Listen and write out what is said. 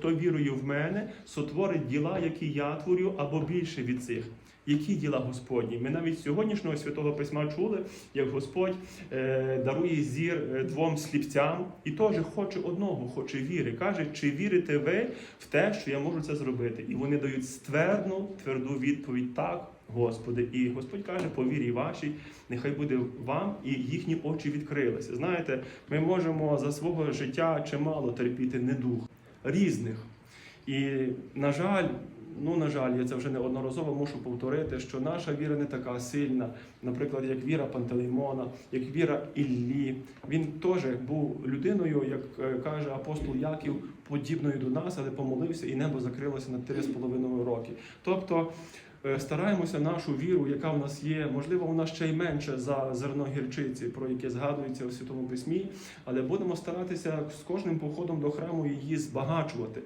хто вірує в мене, сотворить діла, які я творю, або більше від цих. Які діла Господні? Ми навіть сьогоднішнього святого письма чули, як Господь е, дарує зір е, двом сліпцям, і теж хоче одного, хоче віри. Каже, чи вірите ви в те, що я можу це зробити? І вони дають ствердну, тверду відповідь так, Господи. І Господь каже, по вірі вашій, нехай буде вам, і їхні очі відкрилися. Знаєте, ми можемо за свого життя чимало терпіти недух різних. І, на жаль, ну на жаль, я це вже неодноразово мушу повторити, що наша віра не така сильна, наприклад, як віра Пантелеймона, як віра Іллі. Він теж був людиною, як е, каже апостол Яків, подібною до нас, але помолився, і небо закрилося на 3,5 роки. Тобто. Е, Стараємося нашу віру, яка в нас є, можливо, вона ще й менше за зерно гірчиці, про яке згадується у Святому Письмі, але будемо старатися з кожним походом до храму її збагачувати.